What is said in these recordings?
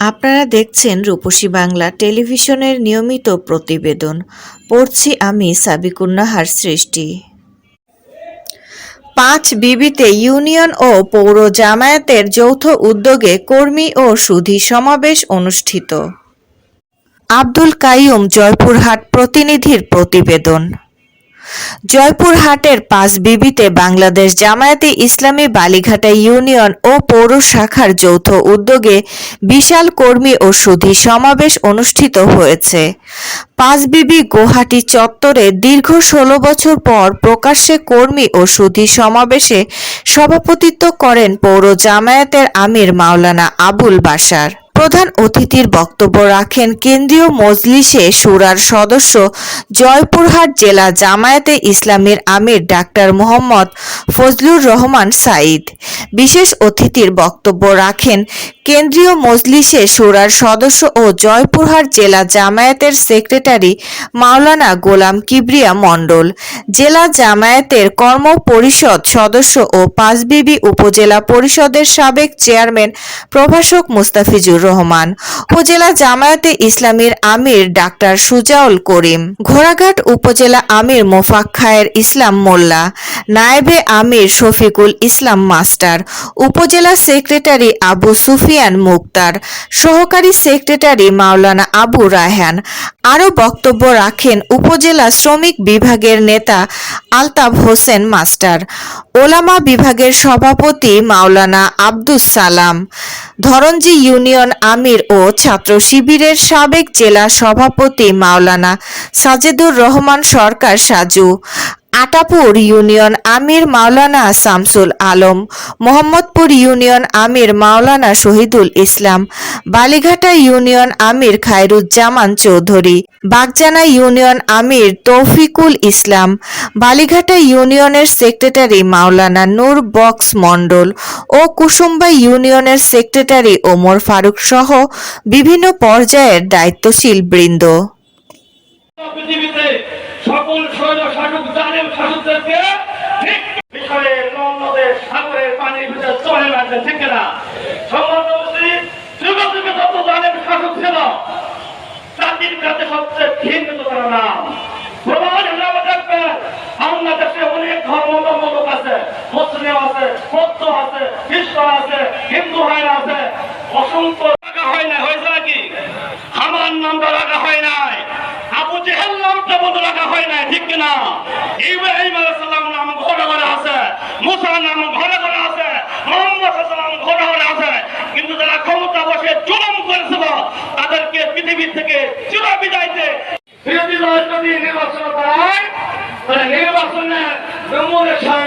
আপনারা দেখছেন রূপসী বাংলা টেলিভিশনের নিয়মিত প্রতিবেদন। পড়ছি আমি সাবিকুন্নাহার সৃষ্টি। পাঁচ বিবিতে ইউনিয়ন ও পৌর জামায়াতের যৌথ উদ্যোগে কর্মী ও সুধী সমাবেশ অনুষ্ঠিত। আব্দুল কাইয়ুম জয়পুরহাট প্রতিনিধির প্রতিবেদন। জয়পুরহাটের পাঁচ বিবিতে বাংলাদেশ জামায়াতে ইসলামী বালিঘাটা ইউনিয়ন ও পৌর শাখার যৌথ উদ্যোগে বিশাল কর্মী ও সুধী সমাবেশ অনুষ্ঠিত হয়েছে। পাঁচ বিবি গুয়াহাটি চত্বরে দীর্ঘ ষোলো বছর পর প্রকাশ্যে কর্মী ও সুধী সমাবেশে সভাপতিত্ব করেন পৌর জামায়াতের আমির মাওলানা আবুল বাশার। প্রধান অতিথির বক্তব্য রাখেন কেন্দ্রীয় মজলিসে সুরার সদস্য জয়পুরহাট জেলা জামায়াতে ইসলামের আমির ডাক্তার মোহাম্মদ ফজলুর রহমান সাইদ বিশেষ অতিথির বক্তব্য রাখেন কেন্দ্রীয় মজলিসে সুরার সদস্য ও জয়পুরহাট জেলা জামায়াতের সেক্রেটারি মাওলানা গোলাম কিবরিয়া মণ্ডল, জেলা জামায়াতের কর্ম পরিষদ সদস্য ও পাঁচবিবি উপজেলা পরিষদের সাবেক চেয়ারম্যান প্রভাষক মুস্তাফিজুর রহমান, উপজেলা জামায়াতে ইসলামীর আমির ডাক্তার সুজাউল করিম, ঘোড়াঘাট উপজেলা আমির মোফাক খায়ের ইসলাম মোল্লা, নায়েবে আমির শফিকুল ইসলাম মাস্টার, উপজেলা সেক্রেটারি আবু সুফিয়ান মুক্তার সহকারী সেক্রেটারি মাওলানা আবু রায়হান। আরও বক্তব্য রাখেন উপজেলা শ্রমিক বিভাগের নেতা আলতাফ হোসেন মাস্টার, ওলামা বিভাগের সভাপতি মাওলানা আব্দুস সালাম ধরঞ্জি ইউনিয়ন আমির ও ছাত্র শিবিরের সাবেক জেলা সভাপতি মাওলানা সাজেদুর রহমান সরকার সাজু আটাপুর ইউনিয়ন আমির মাওলানা শামসুল আলম, মোহাম্মদপুর ইউনিয়ন আমির মাওলানা শহীদুল ইসলাম, বালিঘাটা ইউনিয়ন আমির খায়রুজ্জামান চৌধুরী, বাগজানা ইউনিয়ন আমির তৌফিকুল ইসলাম, বালিঘাটা ইউনিয়নের সেক্রেটারি মাওলানা নূর বক্স মণ্ডল ও কুসুম্বা ইউনিয়নের সেক্রেটারি ওমর ফারুক সহ বিভিন্ন পর্যায়ের দায়িত্বশীল বৃন্দ। হিন্দু আছে রাখা হয় হয়েছে নামটা হয় নাই হয় নাম ঘরে ঘরে আছে, মুসা নাম ঘরে ঘরে আছে মোহাম্মদ সাল্লাম ঘরে ঘরে আছে কিন্তু যারা ক্ষমতা বসে জুলুম করেছিল তাদেরকে পৃথিবী থেকে চির বিদায়তে বিরোধী দল যদি নির্বাচন করায় তাহলে নির্বাচনে নমিনেশন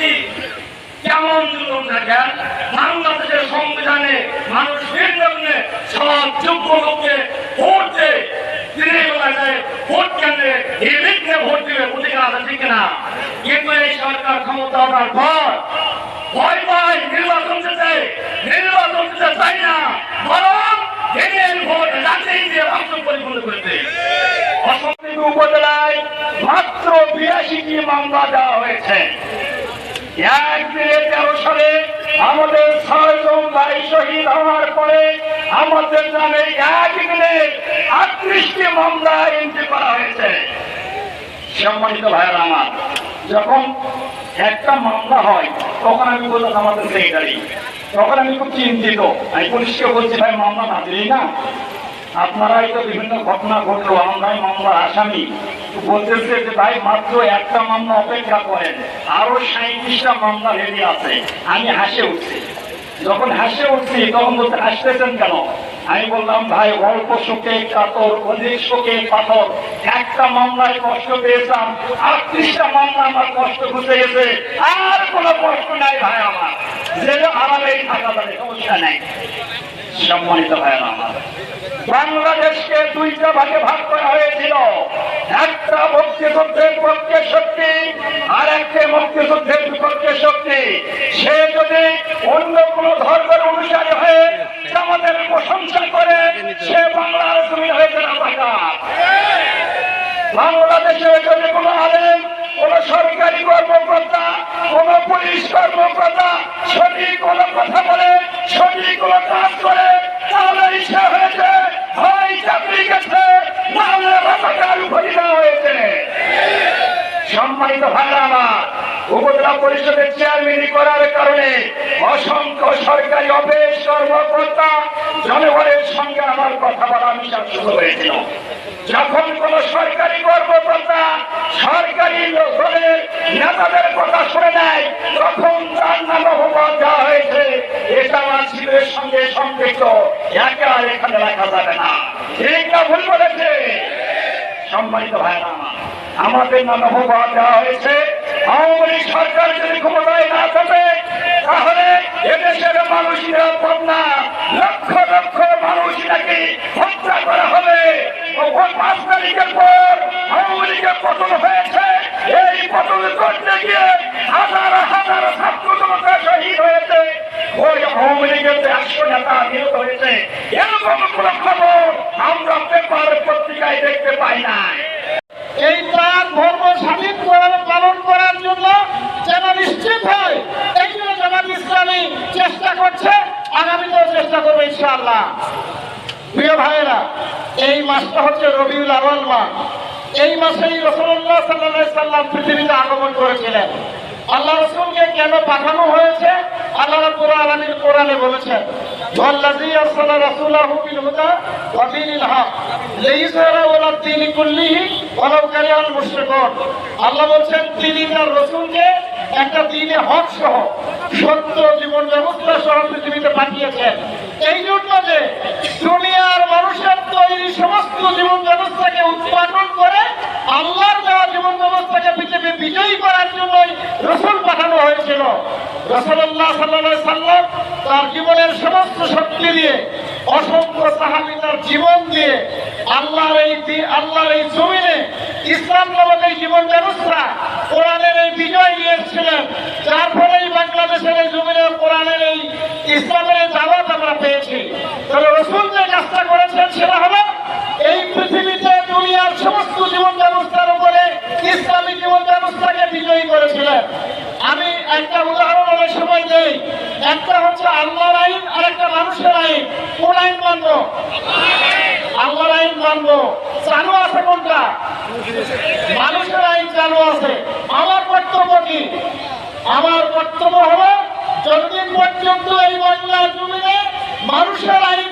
উপস্থিতি কেমন জুলুম দেখেন, বাংলাদেশের সংবিধানে মানুষ নির্বাচনে সব যোগ্য লোককে ভোট ভোট কেন্দ্রে নির্বিঘ্নে ভোট দিবে, অধিকার আছে ঠিক না কিন্তু এই সরকার ক্ষমতা ওঠার পর ভয় পায়, নির্বাচন চাই না। বরং দিনের ভোট রাতেই দিয়ে ভাষণ পরিপূর্ণ উপজেলায় মাত্র বিরাশিটি মামলা দেওয়া হয়েছে। এক দিনে তেরো সালে আমাদের ছয় জন ভাই শহীদ হওয়ার পরে আমাদের নামে এক দিনে মামলা এন্ট্রি করা হয়েছে। সম্মানিত ভাইয়েরা আমার, যখন একটা মামলা হয়, তখন আমি বললাম, আমাদের সেক্রেটারি তখন আমি খুব চিন্তিত, আমি পুলিশকে বলছি, ভাই, মামলা না দিই না? আপনারাই তো বিভিন্ন ঘটনা ঘটলো, আমরাই মামলার আসামি। বলতেছে যে ভাই, মাত্র একটা মামলা অপেক্ষা করেন, আরও সাঁত্রিশটা মামলা রেডি আছে। আমি হাসে উঠছি। যখন হাসে উঠছি, তখন বলতে, হাসতেছেন কেন? আমি বললাম, ভাই, অল্প শোকে কাতর, অধিক শোকে পাথর। একটা মামলায় কষ্ট পেয়েছিলাম, আটত্রিশটা মামলা আমার কষ্ট ঘুষে গেছে। আর কোনো কষ্ট নাই ভাই আমার। যে আরামেই থাকা যাবে সমস্যা নাই। সম্মানিত না আমার বাংলাদেশকে দুইটা ভাগে ভাগ করা হয়েছিল একটা মুক্তিযুদ্ধের পক্ষে শক্তি, আর একটা মুক্তিযুদ্ধের বিপক্ষে শক্তি সে যদি অন্য কোন ধর্মের অনুসারী হয়ে আমাদের প্রশংসা করে, সে বাংলার তুমি হয়েছে না। বাংলাদেশে যদি কোন আলেম, কোন সরকারি কর্মকর্তা, কোন পুলিশ কর্মকর্তা সঠিক কোন কথা বলে কোন কাজ করে, তাহলে ইচ্ছা হয়েছে হয় চাকরি গেছে নাহলে রাজাকার উপাধি দেওয়া হয়েছে। সম্মানিত ভাইরা আমার, উপজেলা পরিষদের চেয়ারম্যান করার কারণে অসংখ্য সরকারি অফিস কর্মকর্তা জনগণের সঙ্গে আমার কথা বলা মিশন শুরু হয়েছিল যখন কোন সরকারি কর্মকর্তা সরকারি দলের নেতাদের কথা শুনে নেয়, তখন তার নাম অপবাদ দেওয়া হয়েছে। এটা আমার ছেলের সঙ্গে সম্পৃক্ত। একে আর এখানে রাখা যাবে না। ঠিক না ভুল বলেছে? সম্মানিত ভাইরা আমাদের নামে অপবাদ দেওয়া হয়েছে। আওয়ামী সরকার যদি ক্ষমতায় না থাকে, তাহলে এদেশের মানুষ এই তার ধর্ম স্বাধীন পালন করার জন্য যেন নিশ্চিত হয়, এই জন্য জামাত ইসলামী চেষ্টা করছে। আগামীতেও চেষ্টা করবে ইনশাআল্লাহ। প্রিয় ভাইয়েরা, এই মাসটা হচ্ছে রবিউল আওয়াল মাস। এই মাসেই রসুল্লাহ সাল্লাহ সাল্লাম পৃথিবীতে আগমন করেছিলেন। আল্লাহ রসুলকে কেন পাঠানো হয়েছে? আল্লাহ রাব্বুল আলামিন কোরআনে বলেছেন আল্লাহ বলছেন, তিনি তার রাসূলকে একটা দিনে হক সহ সত্য জীবন ব্যবস্থা সহ পৃথিবীতে পাঠিয়েছেন। এই জন্য যে দুনিয়ার মানুষের তৈরি সমস্ত জীবন ব্যবস্থাকে উৎপাদন করে আল্লাহর দেওয়া জীবন ব্যবস্থাকে পৃথিবী বিজয়ী করার জন্যই রসুল পাঠানো হয়েছিল। রসুল্লাহ সাল্লাহ সাল্লাম তার জীবনের সমস্ত শক্তি দিয়ে, অসংখ্য সাহাবি তার জীবন দিয়ে আল্লাহর এই আল্লাহর এই জমিনে ইসলাম নামক জীবন ব্যবস্থা কোরআনের এই বিজয় নিয়ে এসেছিলেন। যার ফলেই বাংলাদেশের এই জমিনে কোরআনের এই ইসলামের দাওয়াত আমরা পেয়েছি তাহলে রসুল যে কাজটা করেছেন সেটা হলো এই পৃথিবীতে দুনিয়ার সমস্ত জীবন ব্যবস্থার উপরে ইসলামী জীবন ব্যবস্থাকে বিজয়ী করেছিলেন আমি একটা উদাহরণ অনেক সময় দেই একটা হচ্ছে আল্লাহর আইন আর একটা মানুষের আইন কোন আইন মানব আল্লাহর আইন মানব চালু আছে কোনটা? মানুষের আইন চালু আছে। আমার কর্তব্য কি? আমার কর্তব্য হবে যতদিন পর্যন্ত এই বাংলার জমিনে মানুষের আইন